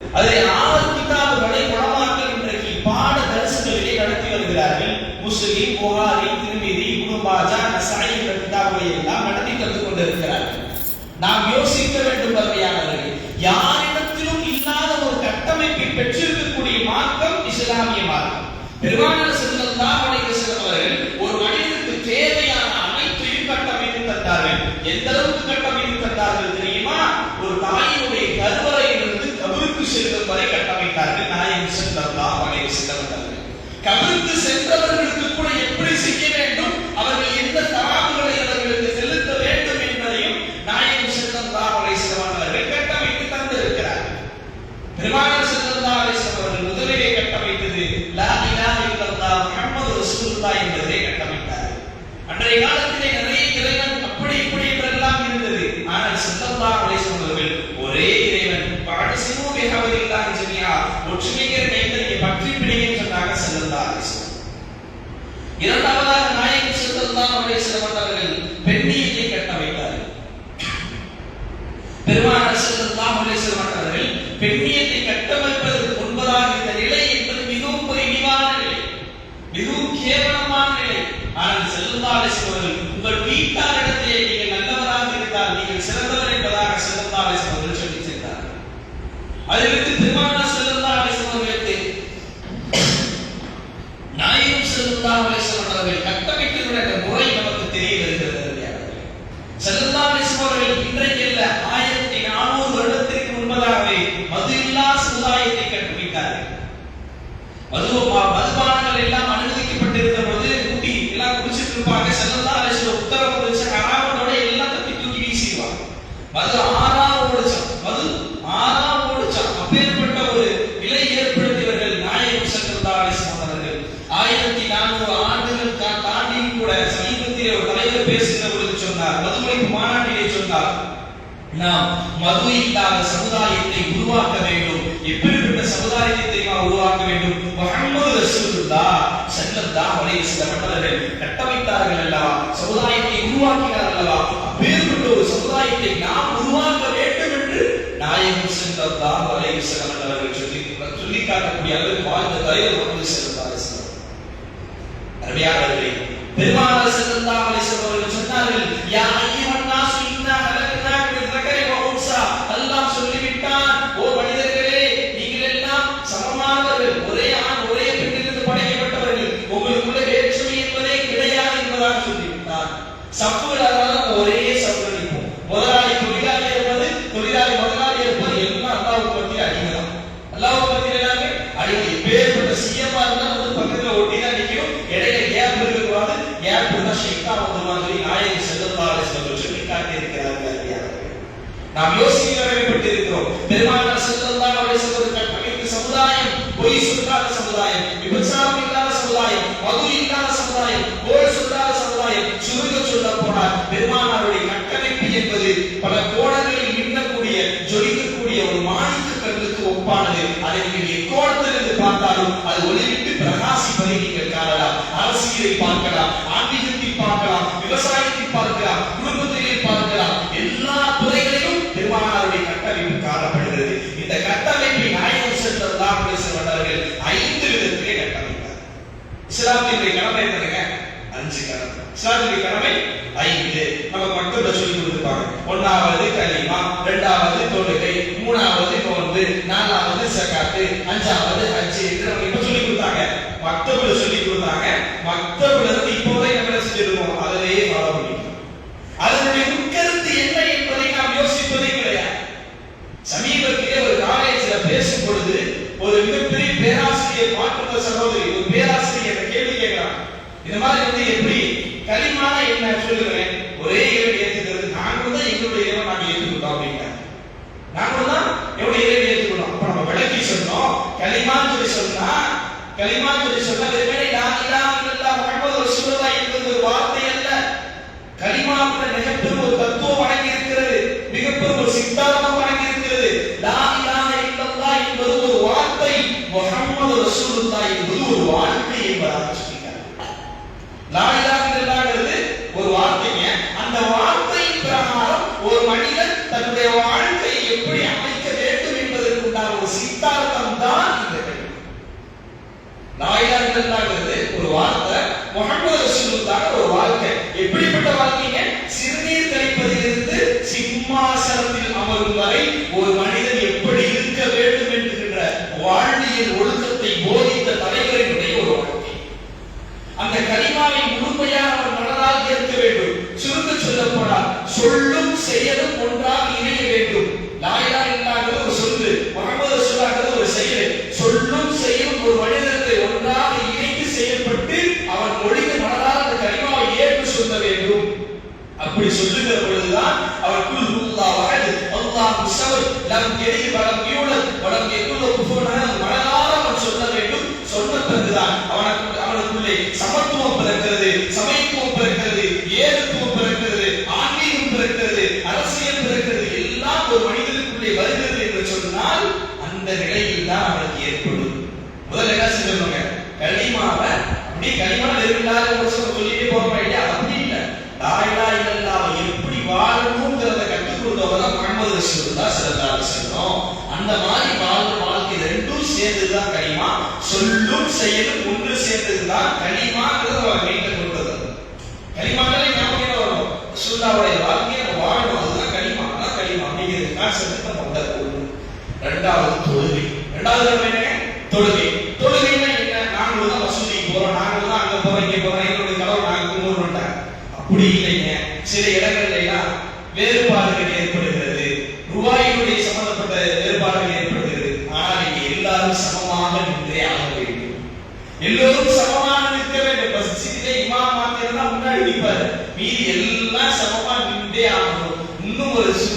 அதை ஆறு கிதாபுகளை உணவாக்கி இன்றைக்கு பாட தரிசனங்களிலே நடத்தி வருகிறார்கள். முஸ்லிம் புகாரி திருமிதி குருமாஜா நசாய் என்ற கிதாபுகளை எல்லாம் நடத்தி கற்றுக் கொண்டிருக்கிறார்கள் நாம் யோசிக்க வேண்டும் அருமையானவர்களே யாரிடத்திலும் இல்லாத ஒரு கட்டமைப்பை பெற்றிருக்கக்கூடிய மார்க்கம் இஸ்லாமிய மார்க்கம். பெருமான செல்லம் அவர்கள் ஒரு மனிதனுக்கு தேவையான அனைத்தையும் கட்டமைப்பு தந்தார்கள். எந்த அளவுக்கு வரை மிகவும் கேவலமான நிலை. ஆனால் செல்லுந்தாலே சோதரன் உங்கள் வீட்டாரிடத்திலே நீங்கள் நல்லவராக இருந்தால் நீங்கள் சிறந்தவர் என்பதாக செல்லுந்தாலே சோதரன் சொல்லி சென்றார் அதிலிருந்து திருமண செல்லுந்தாலே சோதரத்தை நாயும் செல்லுந்தாலே சோதரர்கள் கட்டமைக்கிற முறை நமக்கு தெரிய வருகிறது செல்லுந்தாலே சோதரர்கள் இன்றைக்கு அல்ல ஆயிரத்தி நானூறு வருடத்திற்கு முன்பதாகவே மது இல்லா சமுதாயத்தை கட்டமைத்தார்கள். மதுவை நாம் மது இல்லாத சமுதாயத்தை உருவாக்க வேண்டும். எப்படிப்பட்ட சமுதாயத்தை நாம் உருவாக்க வேண்டும்? முகமது ரசூலுல்லா செல்லல்லா அவரை சில மன்னர்கள் கட்டமைத்தார்கள் அல்லவா? சமுதாயத்தை உருவாக்கினார் அல்லவா? அப்பேற்பட்ட ஒரு சமுதாயத்தை நாம் உருவாக்க வேண்டும் என்று நாயகம் செல்லல்லா அவரை சில மன்னர்கள் சொல்லி சொல்லி காட்டக்கூடிய அளவில் வாழ்ந்த தலைவர் வந்து செல்லல்லா அருமையானவர்களே பெருமானார் செல்லல்லா ഈശ്വരകാല സമുദായം വിഭജാമി அரசியல் ஒழுக்கத்தை போதித்த தலைவரினுடைய ஒரு வாழ்க்கை அந்த கலிமாவை முழுமையாக அவர் மனதால் ஏற்க வேண்டும். சுருங்க சொல்ல போனால் சொல்லும் செயலும் ஒன்றாக இணைய வேண்டும். லாயலா இல்லாதது ஒரு சொல்லு முகமது சொல்லாதது ஒரு செயல். சொல்லும் செயலும் ஒரு மனிதத்தை ஒன்றாக இணைந்து செயல்பட்டு அவன் மொழிக்கு மனதால் அந்த கலிமாவை ஏற்று சொல்ல வேண்டும். அப்படி சொல்லுகிற பொழுதுதான் அவர் குழு ஹுல்லாஹ் அல்லாஹ் லம் யலித் வலம் யூலத் வலம் அவன் சொல்ல வேண்டும். சொன்ன பிறகுதான் அவனுக்கு அவனுக்குள்ளே சமத்துவம் பிறக்கிறது சமயத்துவம் பிறக்கிறது ஏகத்துவம் பிறக்கிறது ஆன்மீகம் பிறக்கிறது அரசியல் பிறக்கிறது எல்லாம் ஒரு மனிதனுக்குள்ளே வருகிறது என்று சொன்னால் அந்த நிலையில் தான் அவனுக்கு ஏற்படும். முதல்ல என்ன செஞ்சிருவாங்க களிமாவை அப்படி களிமா நெருங்கில்லாத ஒரு சொல்லிட்டே போறோம் இல்லையா அப்படி இல்லை. லாயிலா எப்படி வாழணும்ங்கிறத கற்றுக் தான் முகமது ரசூலுல்லாஹ் அந்த மாதிரி சேர்ந்ததுதான் கனிமா. சொல்லும் செயலும் ஒன்று சேர்ந்ததுதான் கனிமாங்கிறது அவன் மெயின்டைன் கொடுத்தது கலிமாக்களே ஞாபகம் வரும்? சுல்லாவுடைய வாழ்க்கையை நம்ம வாழணும். அதுதான் கனிமா. அதான் கனிமா. அப்படிங்கிறது கான்செப்ட் நம்ம உள்ள போகணும் ரெண்டாவது தொழுகை. ரெண்டாவது நம்ம என்ன தொழுகை. தொழுகைன்னா என்ன? நாங்களும் தான் மசூதிக்கு போறோம். நாங்களும் தான் அங்க போறோம் இங்க போறோம். எங்களுடைய கடவுள் நாங்க கும்பிடுறோம் அப்படி இல்லைங்க. சில இடங்கள் எல்லாம் வேறுபாடுகள் ஏற்படுகிறது ரூபாயினுடைய சம்பந்தப்பட்ட வேறுபாடுகள் ஏற்படுகிறது ஆனால் இங்க எல்லாரும் சமமாக நின்றே ஆக வேண்டும் எல்லோரும் சமமாக நிற்க வேண்டும் மஸ்ஜிதிலே இமாம் மாத்திரம் தான் முன்னாடி நிற்பாரு மீதி எல்லாம் சமமா நின்றே ஆகணும் இன்னும் ஒரு சு-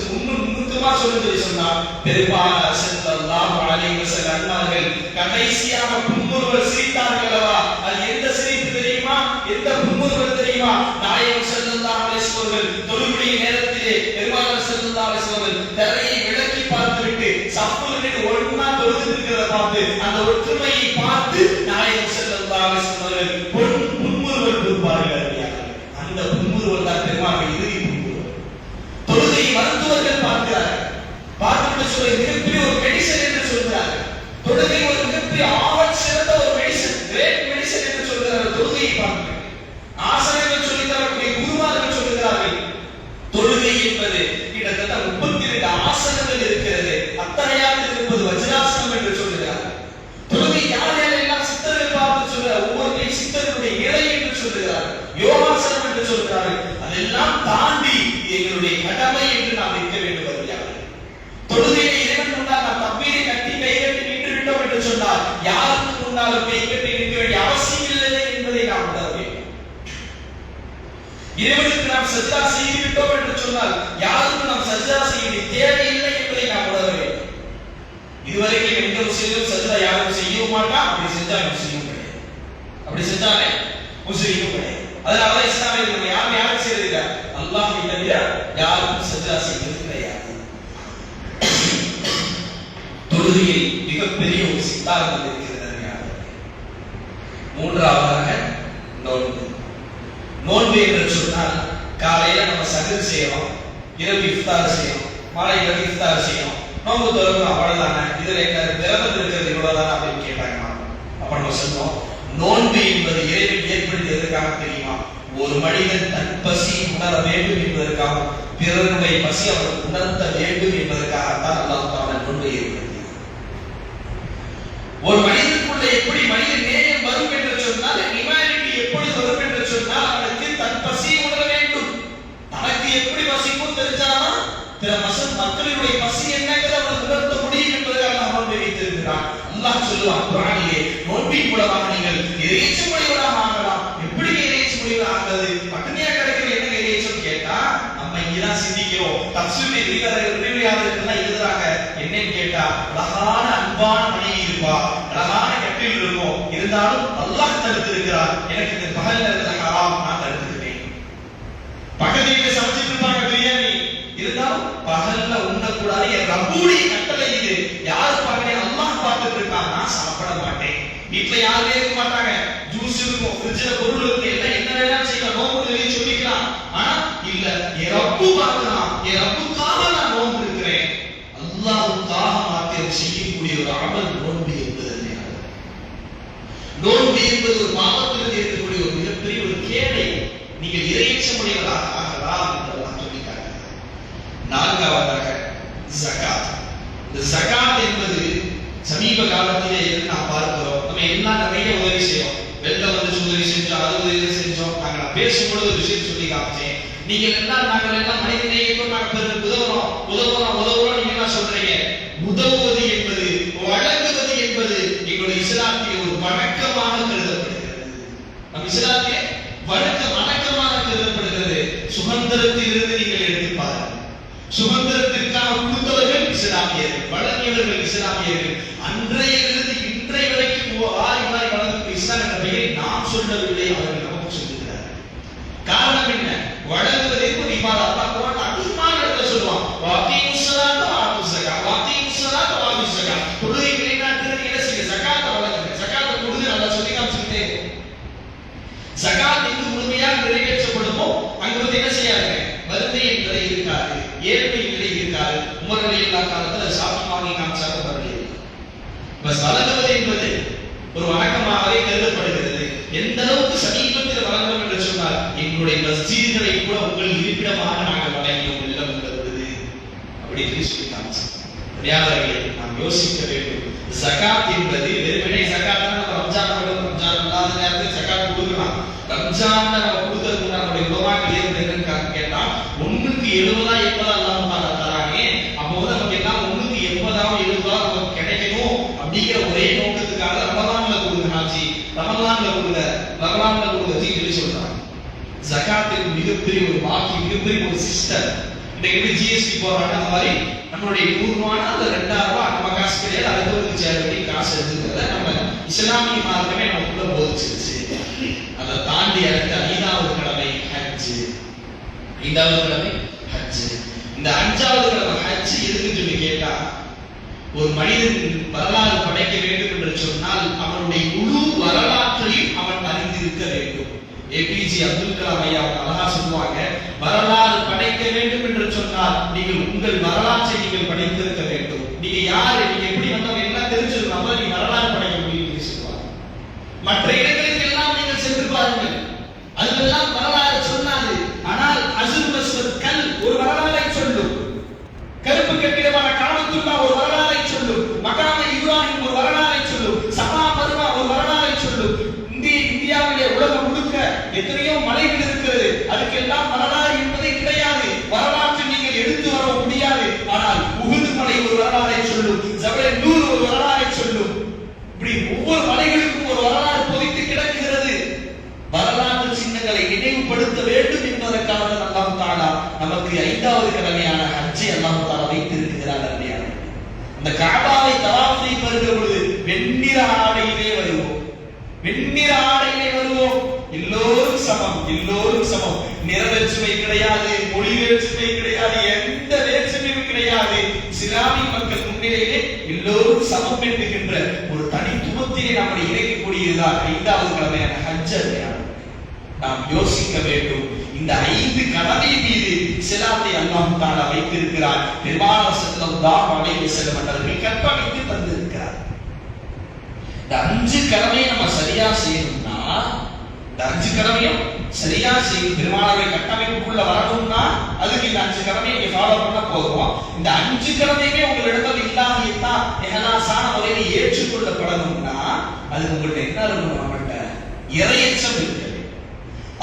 சுருக்கமா நுணுக்கமா சொன்னால் பெருமானார் ஸல்லல்லாஹு அலைஹி வஸல்லம் அன்னார்கள் கடைசியாக புன்முறுவல் சிரித்தார்கள் அல்லவா? அது எந்த சிரிப்பு தெரியுமா? எந்த புன்முறுவல் தெரியுமா? நாயகம் ஸல்லல்லாஹு அலைஹி வஸல்லம் தொழுகைய நேரத்திலே பெருமானார் ஸல்லல்லாஹு அலைஹி வஸல்லம் தரையை விளக்கி பார்த்துவிட்டு சப்புல நின்று ஒழுங்கா தொழுது இருக்கிறத பார்த்து அந்த ஒற்றுமையை பார்த்து நாயகம் ஸல்லல்லாஹு அலைஹி வஸல்லம் பொன் புன்முறுவல் கொடுப்பார்கள் அந்த புன்முறுவல் தான் பெருமாள் இறுதி மருத்துவர்கள் பார்க்கிறார்கள். பார்த்துட்டு சொல்ல மிகப்பெரிய ஒரு மெடிசன் என்று சொல்கிறார்கள். தொழுகை ஒரு மிகப்பெரிய ஆவல் சிறந்த ஒரு மெடிசன் கிரேட் மெடிசன் என்று சொல்கிறார்கள். தொழுகையை பார்க்கிறார்கள் ஆசனங்கள் சொல்லி தரக்கூடிய குருமார்கள் சொல்கிறார்கள். தொழுகை என்பது கிட்டத்தட்ட முப்பத்தி இரண்டு ஆசனங்கள் இருக்கிறது. அத்தனையாக இருப்பது வஜ்ராசனம் என்று சொல்கிறார்கள் தொழுகை யார் யாரெல்லாம் சித்தர்கள் பார்த்து சொல்கிறார். ஒவ்வொரு சித்தருடைய இலை என்று சொல்கிறார். யோகாசனம் என்று சொல்கிறார்கள். அதெல்லாம் தாண்டி எங்களுடைய கடமை என்று நாம் நிற்க வேண்டும் வருகிறார்கள் தொழுகையை இறைவன் முன்னால் நாம் தப்பீரை கட்டி கை கட்டி நின்று விட்டோம் யாருக்கு முன்னாலும் கை கட்டி நிற்க வேண்டிய அவசியம் இல்லை என்பதை நாம் உணர வேண்டும். இறைவனுக்கு நாம் சஜ்ஜா செய்துவிட்டோம் என்று சொன்னால் யாருக்கும் நாம் சஜ்ஜா செய்ய தேவையில்லை என்பதை நாம் உணர வேண்டும். இதுவரைக்கும் எந்த விஷயத்திலும் சஜ்ஜா யாரும் செய்யவும் மாட்டான் அப்படி செஞ்சா முஸ்லீமும் கிடையாது. அப்படி செஞ்சாலே முஸ்லீமும் கிடையாது. அதனால தான் இஸ்லாமிய நம்ம யாரும் யாரும் செய்யறது அல்லாஹ் இல்லையா யாருக்கும் சஜ்ஜா செய்வது கிடையாது. தொழுகையில் மிகப்பெரிய ஒரு சித்தாந்தம் இருக்கிறது மூன்றாவதாக நோன்பு. நோன்பு என்று சொன்னால் காலையில நம்ம சகல் செய்யறோம் இரவு இஃப்தார் செய்யறோம் மாலை இரவு இஃப்தார் செய்யறோம் நோன்பு திறக்கணும் அவ்வளவுதானே. இதுல என்ன திறமை இருக்கிறது இவ்வளவுதானே அப்படின்னு கேட்டாங்க அப்ப நம்ம சொன்னோம் நோன்பு என்பது இறைவன் ஏற்படுத்தி எதற்காக தெரியுமா? ஒரு மனிதன் தன் பசி உணர வேண்டும் என்பதற்காக பிறருடைய பசி அவர் உணர்த்த வேண்டும் என்பதற்காகத்தான் அல்லாஹ் தாலா நோன்பை ஏற்படுத்தினார் ஒரு மனிதனுக்குள்ள எப்படி மனித நேயம் வரும் என்று சொன்னால் ஹியூமனிட்டி எப்படி வரும் என்று சொன்னால் அவனுக்கு தன் பசி உணர வேண்டும். தனக்கு எப்படி பசிக்கும் தெரிஞ்சாலும் பிற மசன் மக்களுடைய பசி என்னங்கிறத அவன் உணர்த்த முடியும் என்பதற்காக அவன் தெரிவித்திருக்கிறான் அல்லாஹ் சொல்லுவான் குரானிலே நோன்பின் மூலமாக நீங்கள் இறைச்சி மொழிவராக ஆகலாம். எப்படி இறைச்சி மொழிவராக ஆகிறது பட்டினியா கிடைக்கிற என்ன இறைச்சம் கேட்டா நம்ம இங்கதான் சிந்திக்கிறோம் தப்சீலை எழுதுறாங்க என்னன்னு கேட்டா அழகான அன்பான மனைவி இருப்பா அழகான கட்டில் இருக்கும். இருந்தாலும் அல்லாஹ் தடுத்து இருக்கிறார் எனக்கு இந்த பகல் நேரத்தில் ஹராம். நான் தடுத்துக்கிட்டேன். பக்கத்து சமைச்சிட்டு இருப்பாங்க பிரியாணி. இருந்தாலும் பகல்ல உண்ணக்கூடாது. என் ரப்பூடைய கட்டளை இது. யார் பார்க்கறேன் அல்லாஹ் பார்த்துட்டு இருக்கான். நான் சாப்பிட மாட்டேன். வீட்டுல யாருமே இருக்க மாட்டாங்க. ஜூஸ் இருக்கும் ஃப்ரிட்ஜ்ல பொருள் இருக்கு எல்லாம் என்ன வேணாலும் செய்யலாம் நோம்பு வெளியே சொல்லிக்கலாம் ஆனா இல்ல என் ரப்பு பார்க்கலாம் என் ரப்புக்காக நான் நோம்பு இருக்கிறேன் அல்லாஹ்வுக்காக மாத்திரம் செய்யக்கூடிய ஒரு அமல் நோன்பு என்பது நோன்பு என்பது ஒரு பாவத்திலிருந்து இருக்கக்கூடிய ஒரு மிகப்பெரிய ஒரு கேடை நீங்கள் இறைச்சமுடையவராக ஆகலாம் என்று அல்லாஹ் சொல்லி காட்டுகிறார் நான்காவதாக ஜகாத் இந்த ஜகாத் என்பது சமீப காலத்திலே இருந்து நாம் பார்க்கிறோம் நம்ம எல்லாம் நிறைய உதவி செய்வோம் வெளில வந்து உதவி செஞ்சோம் அது உதவி செஞ்சோம் நாங்க நான் பேசும்பொழுது ஒரு விஷயம் சொல்லி காமிச்சேன் நீங்க எல்லாம் நாங்கள் எல்லாம் மனித நேயத்தோடு நாங்கள் பிறருக்கு உதவுறோம். உதவுறோம் உதவுறோம் நீங்க என்ன சொல்றீங்க? உதவுவது என்பது வழங்குவது என்பது எங்களுடைய இஸ்லாத்திய ஒரு வழக்கமாக கருதப்படுகிறது. நம் இஸ்லாத்திய வழக்கம் வழக்கமாக கருதப்படுகிறது. சுதந்திரத்திலிருந்து நீங்கள் எடுத்து பாருங்கள். சுதந்திரத்திற்காக கொடுத்தவர்கள் இஸ்லாமியர்கள் வழங்கியவர்கள் இஸ்லாமியர்கள். அன்றைய இன்றைய வரைக்கும் ஓ- வாரி வாரி வழங்கக்கூடிய இஸ்லாம் என்ற பெயரை நாம் சொல்லவில்லை அவர்கள் நமக்கு சொல்லுகிறார்கள் காரணம் என்ன வழங்குவது என்பது இவ்வாறு அல்லாஹ் குர்ஆன் அதிகமான இடத்துல சொல்லுவான் வாக்கீமுஸ் ஸலாத்த வாத்துஸ் ஸகாத் வாக்கீமுஸ் ஸலாத்த வாத்துஸ் ஸகாத் தொழுகை நிலைநாட்டுறது என்ன செய்யுங்க ஜகாத்தை வழங்குங்க ஜகாத்தை கொடுங்க நல்லா சொல்லி காமிச்சுக்கிட்டே இருக்கும். ஜகாத் எங்கு முழுமையாக நிறைவேற்றப்படுமோ அங்கு வந்து என்ன செய்யாதுங்க வறுமை என்பதை இருக்காது ஏழ்மை நிலை இருக்காது உமர்களை இல்லா காலத்துல சாப்பிட்டு வாங்கி காமிச்சாங்க வரலையே இப்ப சலகுவது என்பது ஒரு வணக்கமாகவே கருதப்படுகிறது. எந்த அளவுக்கு சமீபத்தில் வழங்கணும் என்று சொன்னால் எங்களுடைய மஸ்ஜிதுகளை கூட உங்கள் இருப்பிடமாக நாங்கள் வழங்கினோம் இல்லம் என்பது அப்படி என்று சொல்லி நாம் யோசிக்க வேண்டும். சகாத் என்பது வெறுமனே சகாத் ரம்ஜான் ரம்ஜான் இல்லாத நேரத்தில் சகாத் கொடுக்கலாம். ரம்ஜான் நம்ம கொடுக்கறதுக்கு நம்முடைய உலமாக்கள் என்னன்னு கேட்டா ஒண்ணுக்கு எழுபதா எண்பதா இல்லாம தாரா அப்போ வந்து நமக்கு எல்லாம் ஒண்ணுக்கு எண்பதாவும் எழுபதா நமக்கு கிடைக்கணும் அப்படிங்கிற ஒரே நோக்கத்துக்காக ரமலான்ல கொடுங்க ஹாஜி. ரமலான்ல கொடுங்க. ரமலான்ல கொடுங்க. சொல்லி சொல்றாங்க. ஜகாத்தின் மிகப்பெரிய ஒரு பாக்கி மிகப்பெரிய ஒரு சிஸ்டர் இன்னைக்கு ஜிஎஸ்டி போறாங்க அந்த மாதிரி நம்மளுடைய நூறு அந்த ரெண்டாயிரம் ரூபாய் நம்ம காசு கிடையாது அடுத்தவருக்கு சேர வேண்டிய காசு எடுத்துக்கிறத நம்ம இஸ்லாமிய மார்க்கமே நமக்குள்ள போதிச்சிருச்சு. அதை தாண்டி அடுத்த ஐந்தாவது கடமை ஹஜ் ஐந்தாவது கடமை ஹஜ் இந்த அஞ்சாவது கடமை ஹஜ் எதுக்கு சொல்லி கேட்டா ஒரு மனிதன் வரலாறு படைக்க வேண்டும் என்று சொன்னால் அவனுடைய முழு வரலாற்றையும் அவன் அறிந்திருக்க வேண்டும். ஏபிஜே அப்துல் கலாம் ஐயா அழகா சொல்லுவாங்க வரலாறு படைக்க வேண்டும் என்று சொன்னால் நீங்கள் உங்கள் வரலாற்றை நீங்கள் படைத்திருக்க வேண்டும். நீங்க யாரு? நீங்க எப்படி வந்தவங்க? எல்லாம் தெரிஞ்சிருக்கோம். அப்பதான் நீங்க வரலாறு படைக்க முடியும் சொல்லுவாங்க. மற்ற இடங்களுக்கு எல்லாம் நீங்கள் சென்று பாருங்கள். அதுவெல்லாம் வரலாறு சொன்னாது ஆனால் அசுர் மஸ்வத் கல் ஒரு வரலாறை சொல்லும் கருப்பு கட்டிடமான காமத்துல்லா ஒரு வரலாறை சொல்லும் மகாம இப்ராஹிம் ஒரு வரலாறை சொல்லும் சபா பருவா ஒரு வரலாறை சொல்லும் இந்திய இந்தியாவிலே உலகம் முழுக்க எத்தனையோ மலைகள் இருக்கிறது அதுக்கெல்லாம் வரலாறு என்பதே கிடையாது வரலாற்றை நீங்கள் எடுத்து வர முடியாது ஆனால் உகுது மலை ஒரு வரலாறை சொல்லும் ஜபலே நூறு ஒரு வரலாறை சொல்லும் இப்படி ஒவ்வொரு மலைகளுக்கும் ஒரு வரலாறு பொதித்து கிடக்கிறது வரலாற்று சின்னங்களை நினைவுபடுத்த வேண்டும் என்பதற்காக அல்லாஹ் தாலா நமக்கு ஐந்தாவது கடமையான ஹஜ்ஜை அல்லாஹு தாலா வைத்திருக்கிறார் அருமையான. அந்த காபாவை தவாப் செய்ய வருகிற பொழுது வெண்ணிற ஆடையிலே வருவோம். வெண்ணிற ஆடையிலே வருவோம். எல்லோரும் சமம் எல்லோரும் சமம். நிற வேற்றுமை கிடையாது மொழி வேற்றுமை கிடையாது எந்த வேற்றுமையும் கிடையாது. இஸ்லாமிய மக்கள் முன்னிலையிலே எல்லோரும் சமம் என்கின்ற ஒரு தனித்துவத்திலே நம்மை இணைக்கக்கூடியதுதான் ஐந்தாவது கடமையான ஹஜ் அல்லையா நாம் யோசிக்க வேண்டும். இந்த ஐந்து கடமை மீது சிலாத்தை அல்லாஹ் தாலா வைத்திருக்கிறார். பெருமான செல்லம் தான் அலைவு செல்லும் அவர்கள் கற்பனைக்கு தந்திருக்கிறார். இந்த அஞ்சு கடமையை நம்ம சரியா செய்யணும்னா இந்த அஞ்சு கடமையும் சரியா செய்யும் பெருமாளரை கட்டமைப்புக்குள்ள வரணும்னா அதுக்கு இந்த அஞ்சு கடமையை நீங்க ஃபாலோ பண்ண போதும் இந்த அஞ்சு கடமையுமே உங்களிடத்தில் இல்லாம எகலாசான முறையில் ஏற்றுக்கொள்ளப்படணும்னா அது உங்கள்கிட்ட என்ன இருக்கணும் நம்மள்கிட்ட இறையச்சம் இருக்கு.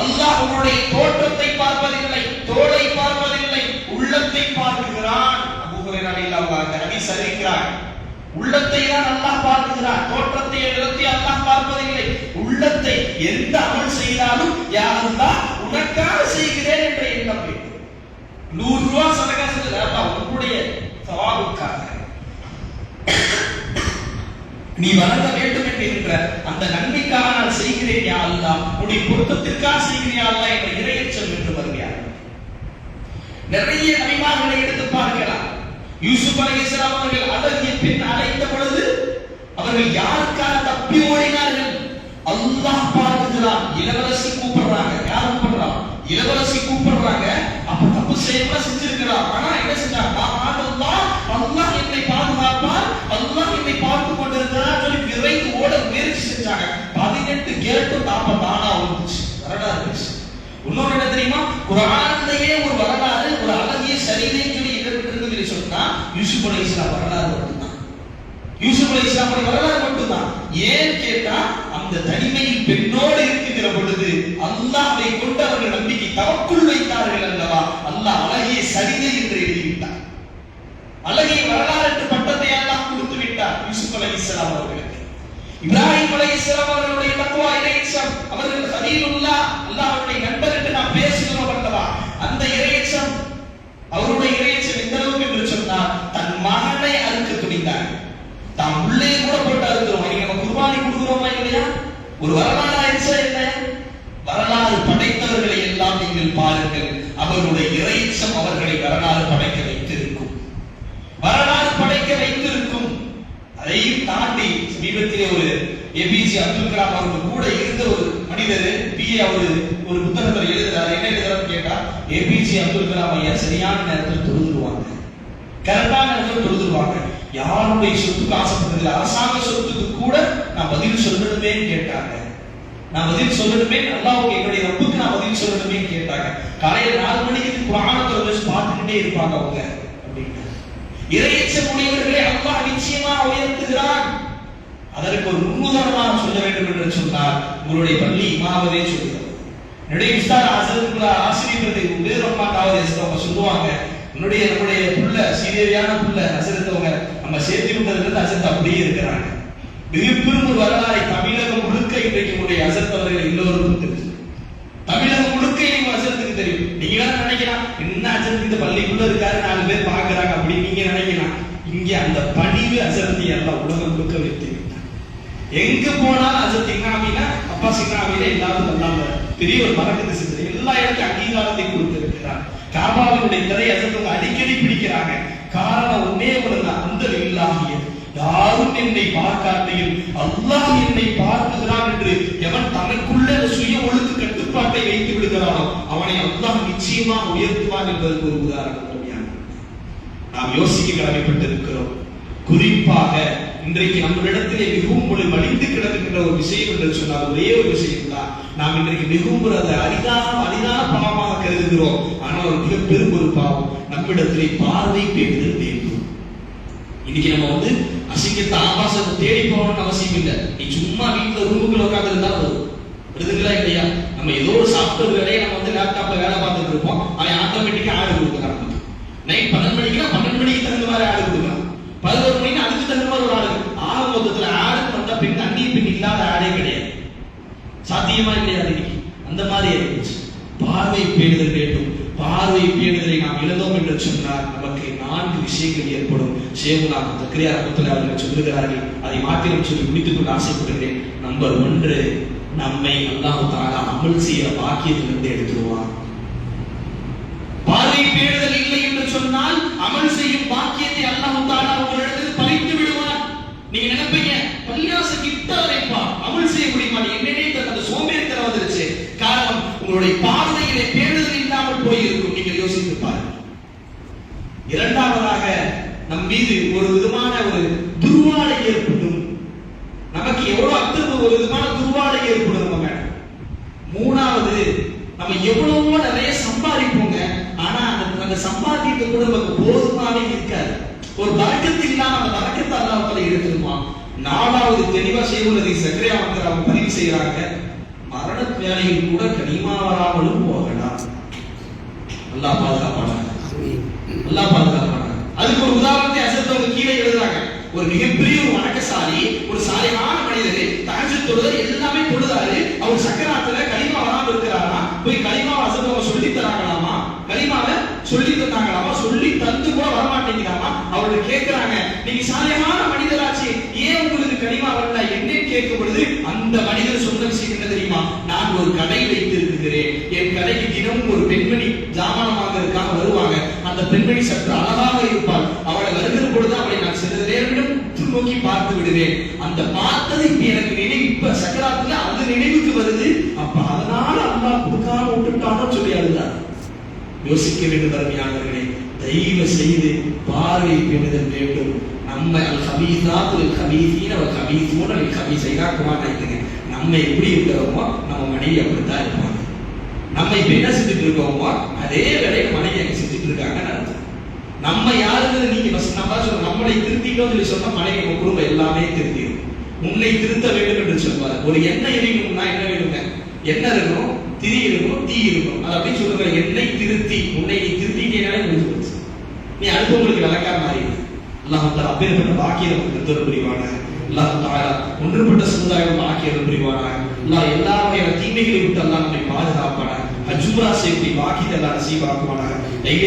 அல்லாஹ் உங்களுடைய தோற்றத்தை பார்ப்பதில்லை தோளை பார்ப்பதில்லை உள்ளத்தை பார்க்கிறான். அபூ ஹுரைரா உள்ளத்தை தான் அல்லாஹ் பார்க்கிறான். தோற்றத்தை நிறுத்தி அல்லாஹ் பார்ப்பதில்லை. உள்ளத்தை எந்த அமல் செய்தாலும் யா அல்லாஹ் உனக்காக செய்கிறேன் என்ற எண்ணம் நூறு ரூபாய் சதகா செஞ்சது அல்லாஹ் உன்னுடைய சவாபுக்காக நீ வழங்க வேண்டும் என்கின்ற அந்த நன்மை நான் செய்கிறேன் யா அல்லா உன்னுடைய பொருத்தத்திற்காக செய்கிறேன் அல்லா என்ற இறையச்சம் என்று வருகிறார். நிறைய நபிமார்களை எடுத்து பார்க்கலாம். யூசுப் அலி இஸ்லாம் அவர்கள் அழகிய பின் அழைத்த பொழுது அவர்கள் யாருக்காக தப்பி ஓடினார்கள்? அல்லாஹ் பார்க்கிறான் இளவரசி கூப்பிடுறாங்க. யார் கூப்பிடுறான் இளவரசி கூப்பிடுறாங்க. அப்ப தப்பு செய்யாம செஞ்சிருக்கிறார் ஆனா என்ன செஞ்சாங்க அல்லாஹ் என்னை பாதுகாப்பார். அல்லாஹ் என்னை பார்த்து நுழைந்து ஓட முயற்சி செஞ்சாங்க. பதினெட்டு கேட்டும் தாப்ப தானா வந்துச்சு வரலாறு இருந்துச்சு இன்னொரு என்ன தெரியுமா? குரான்லயே ஒரு வரலாறு ஒரு அழகிய சரிதை சொல்லி இடம்பெற்றிருந்து சொன்னா யூசுப் அலி வரலாறு மட்டும்தான். யூசுப் அலி வரலாறு மட்டும்தான். ஏன் கேட்டா அந்த தனிமையில் பெண்ணோடு இருக்குகிற பொழுது அல்லாஹை கொண்டு அவர்கள் நம்பிக்கை தவக்குள் வைத்தார்கள் அல்லவா? அல்லாஹ் அழகிய சரிதை என்று எழுதிவிட்டார். அழகிய வரலாறு இஸ்லாம் அவர்களுடைய தக்குவா இறைச்சம் அவர்கள் ஹலீலுல்லா அல்லாஹ்வுடைய நண்பர் என்று நாம் பேசுகிறோம் அல்லவா? அந்த இறையச்சம் அவருடைய இறைச்சம் எந்த அளவுக்கு என்று சொன்னால் தன் மகனை அறுக்க துணிந்தார் தாம் உள்ளே கூட போட்டு அறுக்கிறோம் இன்னைக்கு நம்ம குர்பானி கொடுக்கிறோமா இல்லையா ஒரு வரலாறு ஆயிடுச்சா இல்லையா வரலாறு படைத்தவர்களை எல்லாம் நீங்கள் பாருங்கள் அவருடைய இறைச்சம் அவர்களை வரலாறு படைக்க வைத்திருக்கும் வரலாறு படைக்க வைத்திருக்கும் அதையும் தாண்டி சமீபத்திலே ஒரு ஏபிஜே அப்துல் கலாம் அவர்கள் கூட இருந்த ஒரு மனிதர் பிஏ அவர் ஒரு புத்தகத்தில் எழுதுறாரு. என்ன எழுதுறாரு கேட்டா ஏபிஜே அப்துல் கலாம் ஐயா சரியான நேரத்தில் தொழுதுருவாங்க. கரெக்டான நேரத்தில் தொழுதுருவாங்க. யாருடைய சொத்துக்கு ஆசைப்பட்டதில்லை? அரசாங்க சொத்துக்கு கூட நான் பதில் சொல்லணுமே கேட்டாங்க. நான் பதில் சொல்லணுமே? அல்லாவுக்கு என்னுடைய ரப்புக்கு நான் பதில் சொல்லணுமே கேட்டாங்க. காலையில நாலு மணிக்கு குரானத்தை வச்சு பார்த்துக்கிட்டே இருப்பாங்க அவங்க. அப்படின்னு இறையச்ச உடையவர்களை அல்லாஹ் நிச்சயமா உயர்த்துகிறான். அதற்கு ஒரு முன்னுதாரணமாக சொல்ல வேண்டும் என்று சொன்னால் உங்களுடைய பள்ளி இமாவதே சொல்கிறது என்னுடைய உஸ்தாத் ஆசிரியர்களா ஆசிரியர்கள் வேறு அம்மாக்காவது அவங்க சொல்லுவாங்க. என்னுடைய நம்முடைய புள்ள சீரியரியான புள்ள அசரத்தவங்க நம்ம சேர்த்து விட்டதுலேருந்து இருந்து அப்படியே இருக்கிறாங்க. மிகப்பெரும் ஒரு வரலாறை தமிழகம் முழுக்க இன்றைக்கு உங்களுடைய அசரத்தவர்கள் எல்லோருக்கும் தெரியும். தமிழகம் முழுக்க நீங்க அசரத்துக்கு தெரியும். நீங்க வேற நினைக்கலாம் என்ன அசரத்து இந்த பள்ளிக்குள்ள இருக்காரு நாலு பேர் பாக்குறாங்க அப்படின்னு நீங்க நினைக்கலாம். இங்க அந்த பணிவு அசரத்தை எல்லாம் உலகம் முழுக்க வைத்து எங்க போனாலும் அது திங்காமினா அப்பா சின்னாமினா எல்லாரும் வந்தாங்க. பெரிய ஒரு மரக்கத்து சிந்தனை எல்லா இடத்தையும் அங்கீகாரத்தை கொடுத்திருக்கிறார். காபாவினுடைய கதை அசரத்தை அடிக்கடி பிடிக்கிறாங்க. காரணம் ஒன்னே ஒன்றுதான் அந்த இல்லாகிய யாரும் என்னை பார்க்காதையில் அல்லாஹ் என்னை பார்க்குகிறான் என்று எவன் தனக்குள்ள சுய ஒழுக்கு கட்டுப்பாட்டை வைத்து விடுகிறானோ அவனை அல்லாஹ் நிச்சயமா உயர்த்துவான் என்பதற்கு ஒரு உதாரணம் நாம் யோசிக்க கடமைப்பட்டிருக்கிறோம். குறிப்பாக இன்றைக்கு நம்மளிடத்திலே மிகவும் ஒரு மலிந்து கிடக்கின்ற ஒரு விஷயம் என்று சொன்னால் ஒரே ஒரு விஷயம் தான் நாம் இன்றைக்கு மிகவும் அதை அரிதான அரிதான பாவமாக கருதுகிறோம். ஆனால் ஒரு மிக பெரும் ஒரு பாவம். நம்மிடத்திலே பார்வை பேணுதல் வேண்டும். இன்னைக்கு நம்ம வந்து அசிங்கத்தை ஆபாசத்தை தேடி போகணும்னு அவசியம் இல்லை. நீ சும்மா வீட்டுல ரூமுக்குள்ள உட்காந்து இருந்தா போதும் இல்லையா? நம்ம ஏதோ ஒரு சாஃப்ட்வேர் வேலையை நம்ம வந்து லேப்டாப்ல வேலை பார்த்துட்டு இருப்போம். அவன் ஆட்டோமேட்டிக்கா ஆடு கொடுக்குறான் நைட் பன்னெண்டு மணிக்குனா பன்னெண்டு மணிக்கு தகுந்த மாதிரி ஆடு கொடுக்குறான் பதினோரு மணிக்கு அதுக்கு தகுந்த மாதிரி ஒரு ஆடு ஆக மொத்தத்துல ஆடு வந்தா பின் தண்ணி பின் இல்லாத ஆடே கிடையாது சாத்தியமா கிடையாது இன்னைக்கு அந்த மாதிரி இருந்துச்சு பார்வை பேணுதல் வேண்டும். பார்வை பேணுதலை நாம் இழந்தோம் என்று சொன்னால் நமக்கு நான்கு விஷயங்கள் ஏற்படும். சேகுனா தக்ரியா ரமத்துல அவர்கள் சொல்லுகிறார்கள் அதை மாத்திரம் சொல்லி முடித்துக் கொண்டு ஆசைப்படுகிறேன். நம்பர் ஒன்று நம்மை அல்லாஹ் தாரா அமல் செய்ய பாக்கியத்திலிருந்து எடுத்துருவான். பார்வை பேணுதல் இல்லை என்று சொன்னால் அமல் செய்யும் பாக்கியத்தை அல்லாஹ் தாரா உங்களிடத்தில் பறித்து விடுவார். நீங்க நினைப்பீங்க பள்ளியாச கிட்ட வரைப்பா அமல் செய்ய முடியுமா? என்ன என்னன்னே தெரியல, அந்த சோம்பேறித்தனம் வந்துருச்சு காரணம் உங்களுடைய பார்வையிலே தேடுதல் இல்லாமல் போயிருக்கும். நீங்கள் யோசித்து பாருங்கள் இரண்டாவதாக நம் மீது ஒரு விதமான ஒரு துர்வாடை ஏற்படும். நமக்கு எவ்வளவு அத்தனை ஒரு விதமான துர்வாடை ஏற்படும் நம்ம மேடம். மூணாவது நம்ம எவ்வளவோ நிறைய சம்பாதிப்போங்க. ஆனா அந்த அந்த சம்பாதிக்க கூட நமக்கு போதுமாவே இருக்காது. ஒரு பறக்கத்து இல்லாம அந்த பறக்கத்தை அல்லாமல் எடுத்துருமா நாலாவது தெளிவா செய்வதை சக்கரையா வந்து அவங்க பதிவு செய்யறாங்க மரண வேலையில் கூட கனிமா வராமலும் போகலாம் அல்லாஹ் பாதுகாப்பானாங்க அல்லாஹ் பாதுகாப்பானாங்க அதுக்கு ஒரு உதாரணத்தை அசத்தவங்க கீழே எழுதுறாங்க. ஒரு மிகப்பெரிய ஒரு வணக்கசாலி ஒரு சாலையான மனிதர் தகஜ தொழுதல் எல்லாமே தொழுதாரு அவர் சக்கராத்துல களிமா வராம இருக்கிறாரா? போய் களிமாவை அசத்தவங்க சொல்லி தராங்களாமா? களிமாவை சொல்லி தந்தாங்களாமா? சொல்லி தந்து கூட வரமாட்டேங்கிறாமா? அவர்கள் கேட்கிறாங்க நீங்க சாலையான மனிதராச்சு ஏன் உங்களுக்கு களிமா வரல? கேட்கும் பொழுது அந்த மனிதர் சொன்ன விஷயம் என்ன தெரியுமா? நான் ஒரு கடை வைத்திருக்கிறேன். என் கடைக்கு தினமும் ஒரு பெண்மணி ஜாமானம் வாங்குறதுக்காக வருவாங்க. அந்த பெண்மணி சற்று அழகாக இருப்பாள். அவளை வருகிற பொழுது அவளை நான் சிறிது நேரம் உற்று நோக்கி பார்த்து விடுவேன். அந்த பார்த்தது இப்ப எனக்கு நினைவு இப்ப சக்கராத்துல அது நினைவுக்கு வருது. அப்ப அதனால அம்மா கொடுக்காம விட்டுட்டானோ சொல்லி அழுதார் யோசிக்க வேண்டும் அருமையானவர்களே தயவு செய்து பார்வை பெறுதல் வேண்டும். நம்ம ஹபீஸாத்து ஹபீஸாத் அவர் ஹபீஸீன் அவல் ஹபீஸூன் அல் நம்ம எப்படி இருக்கிறோமோ நம்ம மனைவி அப்படித்தான் இருப்பாங்க. நம்ம இப்ப என்ன செஞ்சுட்டு இருக்கோமோ அதே வேலையை மனைவி அங்கே செஞ்சுட்டு இருக்காங்கன்னு அர்த்தம். நம்ம யாருங்கிறது நீங்க first நம்ம சொல்றோம் நம்மளை திருத்திக்கோ சொல்லி சொன்னா மனைவி உங்க குடும்பம் எல்லாமே திருத்திடும். உன்னை திருத்த வேண்டும் என்று சொல்வார். ஒரு எண்ணெய் எரியணும்னா என்ன வேணுங்க? என்ன இருக்கணும் திரி இருக்கணும் தீ இருக்கணும். அது அப்படின்னு சொல்லுங்க எண்ணெய் திருத்தி. உன்னை நீ திருத்திட்டேனாலே முடிஞ்சு போச்சு. நீ அடுத்தவங்களுக்கு விளக்கா மாறிடு. அல்லாஹ் அப்பேற்பட்ட பாக்கியம் நமக்கு புரிவான அல்லாஹ் தஆலா ஒன்றுபட்ட சமுதாயம் ஆக்கியது புரிவான அல்லாஹ் எல்லா வகையான தீமைகளை விட்டு அல்லாஹ் நம்மை பாதுகாப்பான அஜூரா செய்தி பாக்கியத்தை அல்லாஹ் நசீபாக்குவான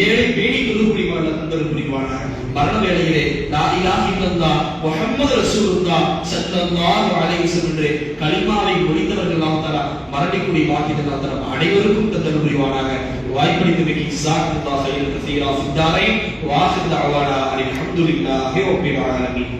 ஏழை பேணி கொள்ளக்கூடியவான தந்தரும் புரிவான மரண வேளையிலே லா இலாஹ இல்லல்லாஹ் முஹம்மது ரசூலுல்லாஹ் ஸல்லல்லாஹு அலைஹி வஸல்லம் என்று கலிமாவை முடிந்தவர்கள் அல்லாஹ் தஆலா மரணிக்கூடிய பாக்கியத்தை அல்லாஹ் தஆலா அனைவருக்கும் தந்தல் புரிவானாக. வாய்ப்பளித்தமைக்கு ஜஸாக்குல்லாஹ் ஹைரன் கசீரா. ஃபித்தாரை வாஹிர் தஅவானா அல்ஹம்துலில்லாஹி ரப்பில் ஆலமீன்.